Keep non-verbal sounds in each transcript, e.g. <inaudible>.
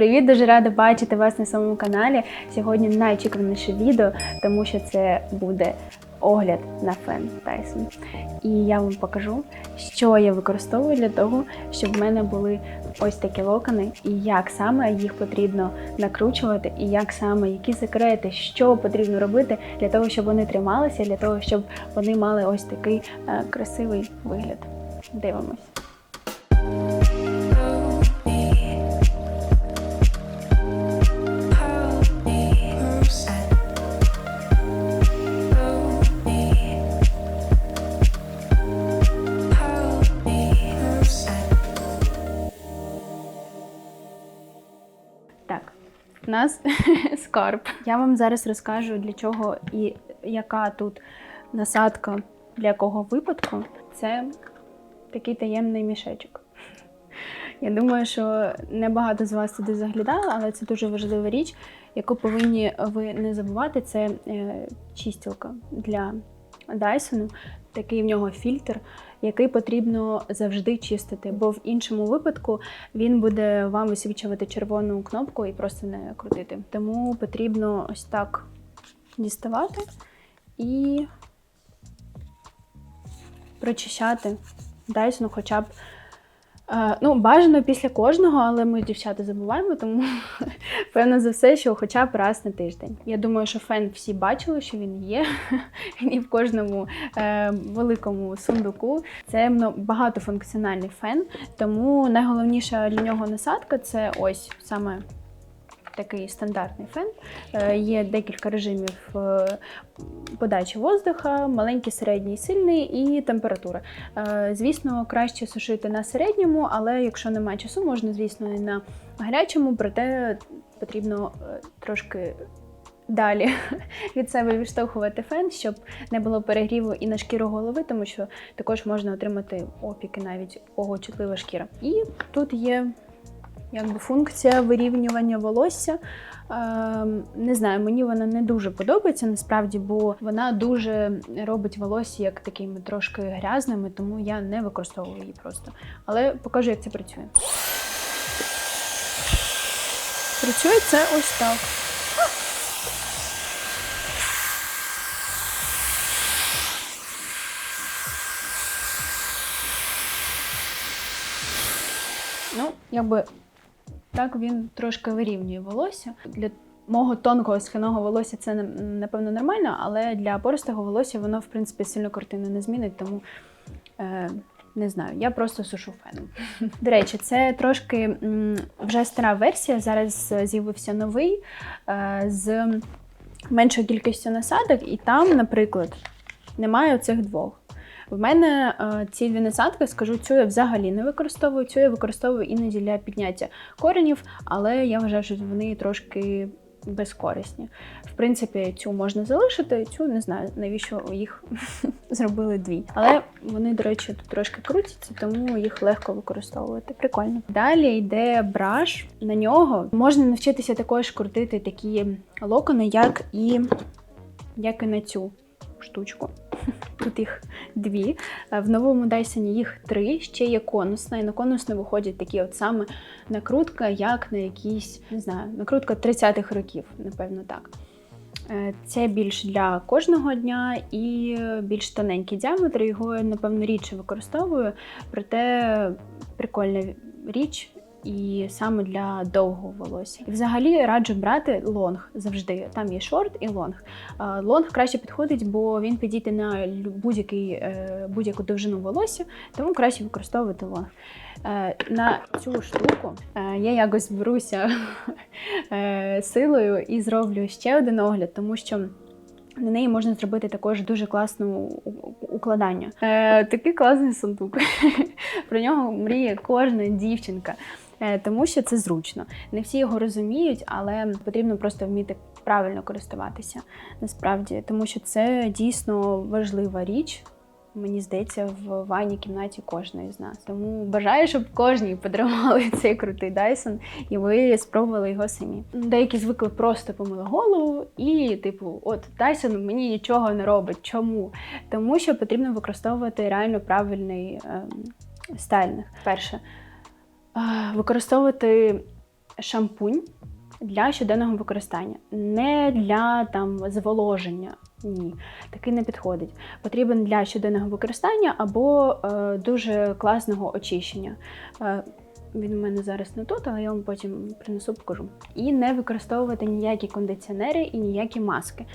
Привіт! Дуже рада бачити вас на своєму каналі. Сьогодні найочікуваніше відео, тому що це буде огляд на фен Tyson. І я вам покажу, що я використовую для того, щоб в мене були ось такі локони, і як саме їх потрібно накручувати, і як саме які секрети, що потрібно робити для того, щоб вони трималися, для того, щоб вони мали ось такий е, красивий вигляд. Дивимось. Нас <laughs> скарб. Я вам зараз розкажу, для чого і яка тут насадка для якого випадку. Це такий таємний мішечок. Я думаю, що небагато з вас туди заглядали, але це дуже важлива річ, яку повинні ви не забувати. Це е, чистілка для Dyson. Такий в нього фільтр, який потрібно завжди чистити, бо в іншому випадку він буде вам висвічувати червону кнопку і просто не крутити. Тому потрібно ось так діставати і прочищати Dyson хоча б. Е, Ну, бажано після кожного, але ми, дівчата, забуваємо, тому <laughs> певно за все, що хоча б раз на тиждень. Я думаю, що фен всі бачили, що він є. <laughs> І в кожному е, великому сундуку. Це ну, багатофункціональний фен, тому найголовніша для нього насадка це ось саме такий стандартний фен. Е, Є декілька режимів е, подачі воздуха, маленький, середній, сильний і температура. Е, Звісно, краще сушити на середньому, але якщо немає часу, можна, звісно, і на гарячому, проте потрібно трошки. Далі <laughs> від себе відштовхувати фен, щоб не було перегріву і на шкіру голови, тому що також можна отримати опіки навіть кого чутлива шкіра. І тут є якби функція вирівнювання волосся. Ем, не знаю, мені вона не дуже подобається насправді, бо вона дуже робить волосся як такими трошки грязними, тому я не використовую її просто. Але покажу, як це працює. Працює це ось так. Ну, якби так він трошки вирівнює волосся. Для мого тонкого схиного волосся це напевно нормально, але для пористого волосся воно, в принципі, сильно картину не змінить, тому е, не знаю, я просто сушу феном. До речі, це трошки вже стара версія. Зараз з'явився новий е, з меншою кількістю насадок, і там, наприклад, немає оцих двох. В мене е, ці дві насадки, скажу, цю я взагалі не використовую, цю я використовую іноді для підняття коренів, але я вважаю, що вони трошки безкорисні. В принципі, цю можна залишити, цю не знаю, навіщо їх <laughs> зробили дві. Але вони, до речі, тут трошки крутяться, тому їх легко використовувати. Прикольно. Далі йде браш. На нього можна навчитися також крутити такі локони, як і, як і на цю штучку. <laughs> Тут їх дві. Е, В новому Dyson їх три. Ще є конусна, і на конусну виходять такі от саме накрутка, як на якісь, не знаю, накрутка 30-х років, напевно, так. Е, Це більш для кожного дня і більш тоненький діаметр. Його, напевно, рідше використовую, проте прикольна річ. І саме для довгого волосся. І взагалі раджу брати лонг завжди. Там є шорт і лонг. Лонг краще підходить, бо він підійде на будь-який, е, будь-яку довжину волосся, тому краще використовувати лонг. Е, На цю штуку е, я якось зберуся <laughs> е, силою і зроблю ще один огляд, тому що. На неї можна зробити також дуже класну укладання. Е, такий класний сундук. <laughs> Про нього мріє кожна дівчинка, е, тому що це зручно. Не всі його розуміють, але потрібно просто вміти правильно користуватися насправді, тому що це дійсно важлива річ. Мені здається, в ванній кімнаті кожної з нас. Тому бажаю, щоб кожній подарували <laughs> цей крутий Dyson, і ви спробували його самі. Деякі звикли просто помили голову і, типу, от Dyson мені нічого не робить. Чому? Тому що потрібно використовувати реально правильний ем, стайлінг. Перше, е, використовувати шампунь для щоденного використання, не для там зволоження. Ні, такий не підходить. Потрібен для щоденного використання або е, дуже класного очищення. Е, він у мене зараз не тут, але я вам потім принесу покажу. І не використовувати ніякі кондиціонери і ніякі маски.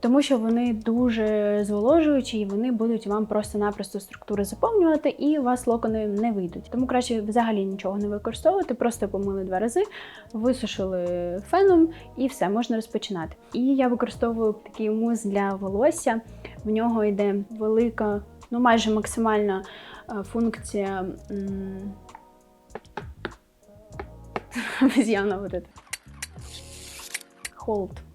Тому що вони дуже зволожуючі і вони будуть вам просто-напросто структури заповнювати, і у вас локони не вийдуть. Тому краще взагалі нічого не використовувати, просто помили два рази, висушили феном і все, можна розпочинати. І я використовую такий мус для волосся. В нього йде велика, ну майже максимальна е, функція. Обезьяна вот это. Hold.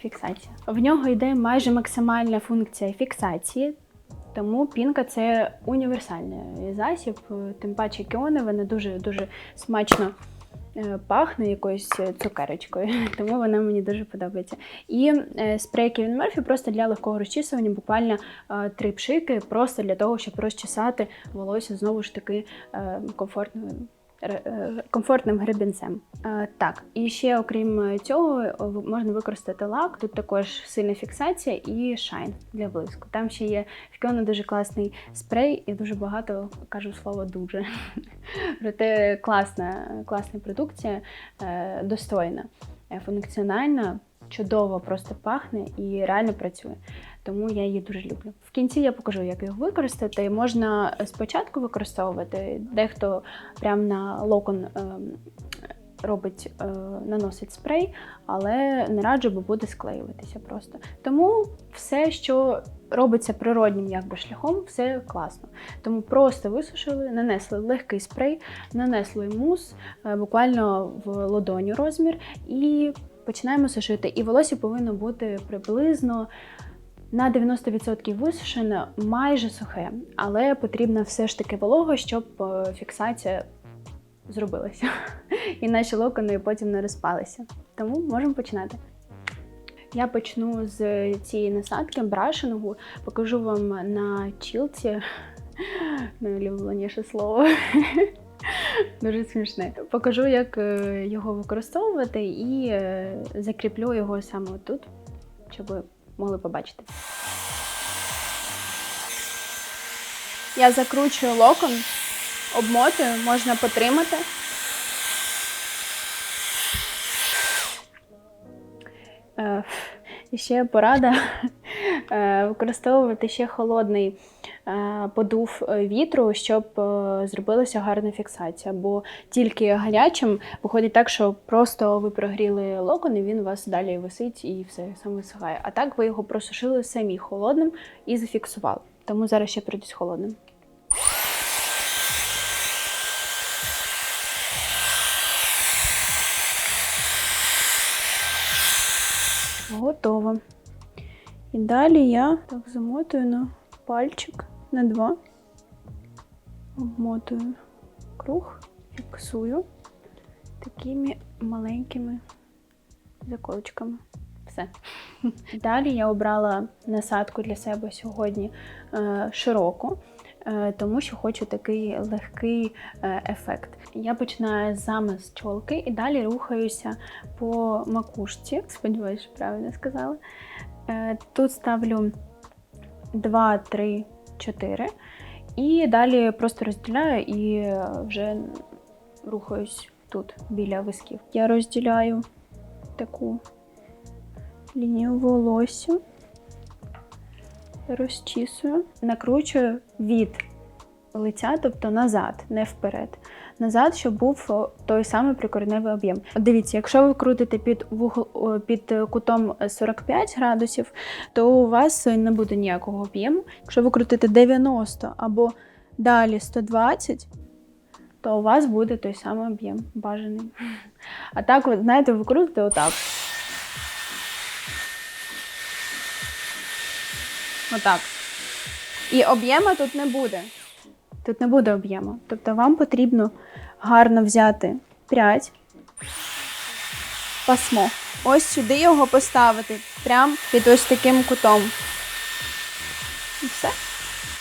Фіксація. В нього йде майже максимальна функція фіксації, тому пінка це універсальний засіб, тим паче кіони, вона дуже-дуже смачно е, пахне якоюсь цукерочкою, <laughs> тому вона мені дуже подобається. І е, спрей Кевін Мерфі просто для легкого розчісування, буквально е, три пшики, просто для того, щоб розчесати волосся знову ж таки комфортною комфортним гребінцем. Е, Так, і ще окрім цього, е, можна використати лак. Тут також сильна фіксація і шайн для блиску. Там ще є в Кіоно дуже класний спрей, і дуже багато кажу слово дуже. <laughs> Проте класна, класна продукція, е, достойна, е, функціональна. Чудово просто пахне і реально працює, тому я її дуже люблю. В кінці я покажу, як його використати. Можна спочатку використовувати, дехто прямо на локон ем, робить, е, наносить спрей, але не раджу, бо буде склеюватися просто. Тому все, що робиться природнім якби шляхом, все класно. Тому просто висушили, нанесли легкий спрей, нанесли мус, е, буквально в ладоню розмір, і починаємо сушити. І волосся повинно бути приблизно. На 90% висушене, майже сухе, але потрібна все ж таки волога, щоб е, фіксація зробилася. <laughs> І наші локони потім не розпалися. Тому можемо починати. Я почну з цієї насадки брашингу, покажу вам на чілці. <laughs> Найулюбленіше слово. <laughs> <laughs> Дуже смішне. Покажу, як е, його використовувати, і е, закріплю його саме тут, щоб ви могли побачити. Я закручую локон, обмотую, можна потримати. Е, І ще порада <laughs> е, використовувати ще холодний е, подув е, вітру, щоб е, зробилася гарна фіксація. Бо тільки гарячим виходить так, що просто ви прогріли локон, і він у вас далі висить і все сам висихає. А так ви його просушили самі холодним і зафіксували. Тому зараз ще прийдуть холодним. Готово. І далі я так замотую на пальчик на два. Обмотую круг, фіксую такими маленькими заколочками. Все. <laughs> Далі я обрала насадку для себе сьогодні е, широку, е, тому що хочу такий легкий е, ефект. Я починаю з чолки і далі рухаюся по макушці. Сподіваюся, правильно сказала. Е, Тут ставлю 2, 3, 4. І далі просто розділяю і е, вже рухаюсь тут біля висків. Я розділяю таку лінію волосся, розчісую, накручую від лиця, тобто назад, не вперед. Назад, щоб був той самий прикореневий об'єм. Дивіться, якщо ви крутите під, вугол, під е, кутом 45 градусів, то у вас не буде ніякого об'єму. Якщо ви крутите 90 або далі 120, то у вас буде той самий об'єм бажаний. А так, от, знаєте, ви крутите отак. Отак. І об'єма тут не буде. Тут не буде об'єму. Тобто вам потрібно гарно взяти прядь, пасмо. Ось сюди його поставити, прямо під ось таким кутом. І все.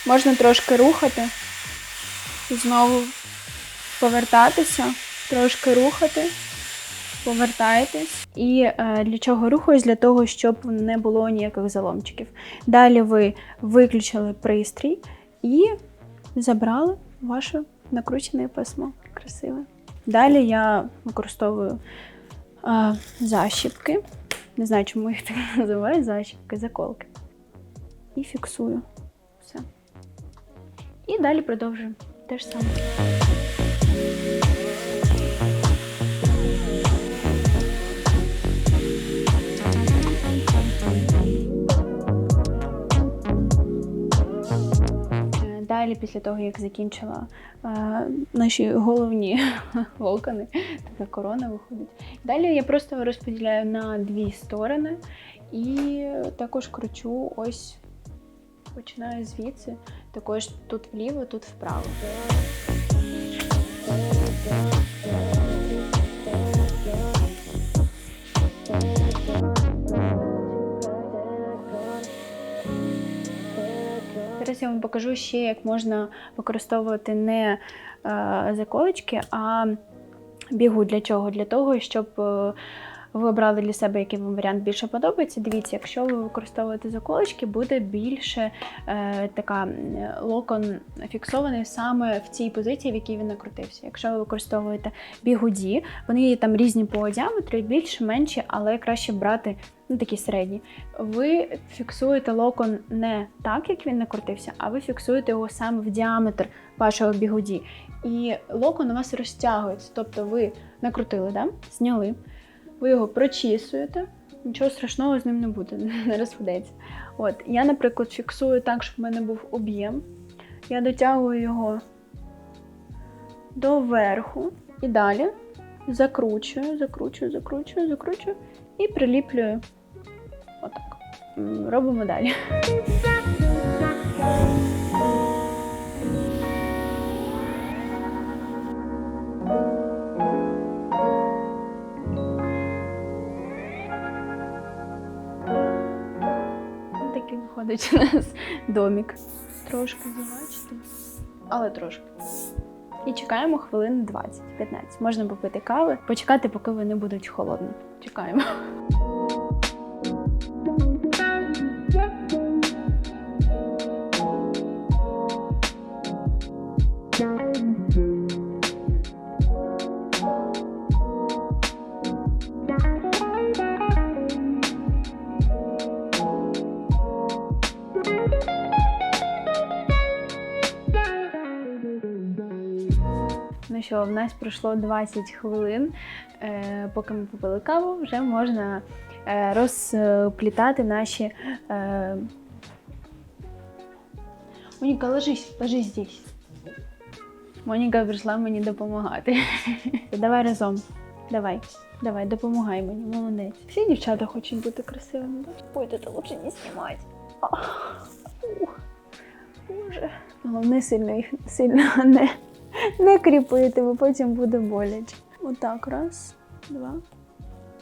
Можна трошки рухати, і знову повертатися трошки рухати, повертаєтесь. І е, для чого рухаюсь? Для того, щоб не було ніяких заломчиків. Далі ви виключили пристрій і забрали ваше накручене письмо. Красиве. Далі я використовую е, защіпки. Не знаю, чому їх так <laughs> називають, защіпки, заколки. І фіксую. Все. І далі продовжуємо. Те ж саме. Далі, після того, як закінчила е, наші головні <laughs> локони, така корона виходить. Далі я просто розподіляю на дві сторони і також кручу ось, починаю звідси, також тут вліво, тут вправо. Зараз я вам покажу ще, як можна використовувати не е, заколочки, а бігу. Для чого? Для того, щоб е, ви обрали для себе, який вам варіант більше подобається. Дивіться, якщо ви використовуєте заколочки, буде більше е, така локон фіксований саме в цій позиції, в якій він накрутився. Якщо ви використовуєте бігуді, вони там різні по діаметру, більше, менші, але краще брати ну, такі середні. Ви фіксуєте локон не так, як він накрутився, а ви фіксуєте його саме в діаметр вашого бігуді. І локон у вас розтягується. Тобто ви накрутили, да? зняли, ви його прочісуєте, нічого страшного з ним не буде, <laughs> не розпадеться. От, я, наприклад, фіксую так, щоб в мене був об'єм. Я дотягую його до верху і далі закручую, закручую, закручую, закручую і приліплюю. Отак. Робимо далі. Такий виходить у нас домік. Трошки забачити, але трошки. І чекаємо хвилин 20-15. Можна попити кави, почекати, поки вони будуть холодні. Чекаємо. Нас пройшло 20 хвилин. Е, поки ми попили каву, вже можна е, розплітати наші. Е... Моніка, ложись, ложись здесь. Моніка прийшла мені допомагати. <laughs> Давай разом. Давай, давай, допомагай мені, молодець. Всі дівчата хочуть бути красивими. Ой, це лучше не знімати. Боже. Головне сильно їх сильно не <laughs> не кріпити, бо потім буде боляче. Отак, раз, два.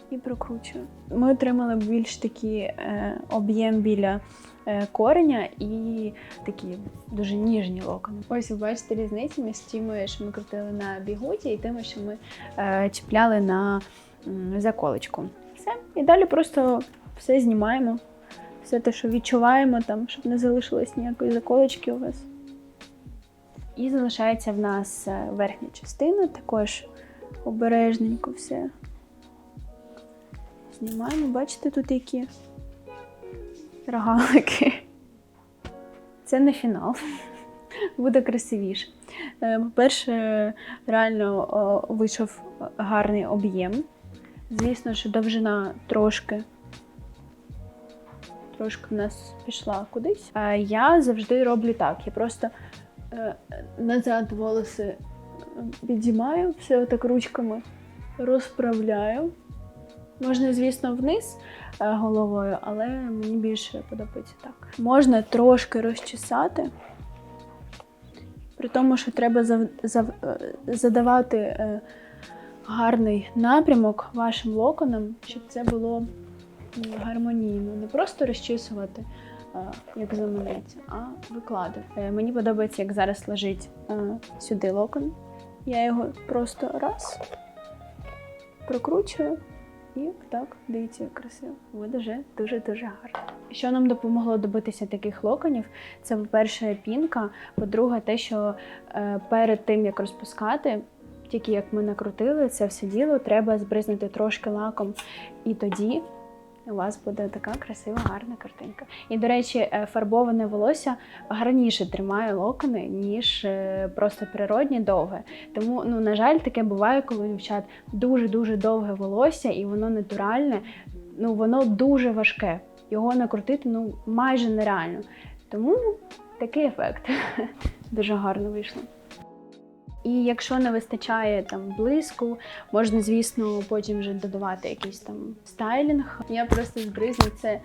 І прокручую. Ми отримали більш такий е, об'єм біля е, кореня і такі дуже ніжні локони. Ось ви бачите різницю між тими, що ми крутили на бігуті, і тими, що ми е, чіпляли на м, заколочку. Все. І далі просто все знімаємо. Все те, що відчуваємо, там, щоб не залишилось ніякої заколочки у вас. І залишається в нас е, верхня частина, також обережненько все. Знімаємо, бачите, тут які рогалики. Це не фінал. Буде красивіше. Е, По-перше, реально вийшов гарний об'єм. Звісно, що довжина трошки. Трошки в нас пішла кудись. Е, Я завжди роблю так. Я просто назад волоси е, підіймаю, все отак ручками розправляю. Можна, звісно, вниз е, головою, але мені більше подобається так. Можна трошки розчесати, при тому, що треба зав- зав- е, задавати е, гарний напрямок вашим локонам, щоб це було гармонійно. Не просто розчісувати, е, як заманеться, а викладати. Е, Мені подобається, як зараз лежить е, сюди локон. Я його просто раз прокручую. І так, дивіться, як красиво. Буде вже дуже-дуже гарно. Що нам допомогло добитися таких локонів? Це, по-перше, пінка. По-друге, те, що е, перед тим, як розпускати, тільки як ми накрутили це все діло, треба збризнути трошки лаком. І тоді у вас буде така красива, гарна картинка. І, до речі, е, фарбоване волосся гарніше тримає локони, ніж е, просто природні довге. Тому, ну, на жаль, таке буває, коли у дівчат дуже-дуже довге волосся і воно натуральне, ну воно дуже важке. Його накрутити ну, майже нереально. Тому такий ефект. <laughs> Дуже гарно вийшло. І якщо не вистачає там блиску, можна, звісно, потім вже додавати якийсь там стайлінг. Я просто збризну це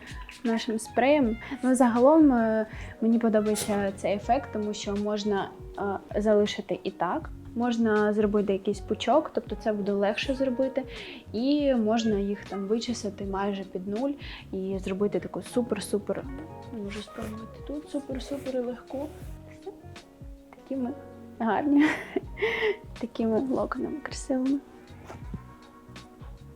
нашим спреєм. Ну, загалом е, мені подобається цей ефект, тому що можна е, залишити і так. Можна зробити якийсь пучок, тобто це буде легше зробити, і можна їх там вичесати майже під нуль і зробити таку супер-супер. Можу спробувати тут супер-супер легку. Такі ми гарні, <laughs> такими локонами красивими.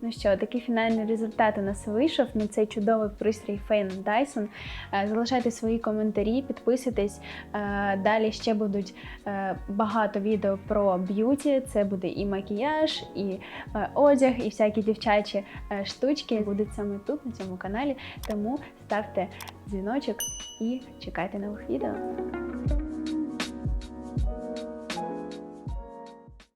Ну що, такий фінальний результат у нас вийшов на цей чудовий пристрій Feyn Dyson. Е, Залишайте свої коментарі, підписуйтесь. Е, Далі ще будуть е, багато відео про б'юті. Це буде і макіяж, і одяг, і всякі дівчачі штучки будуть саме тут, на цьому каналі. Тому ставте дзвіночок і чекайте нових відео.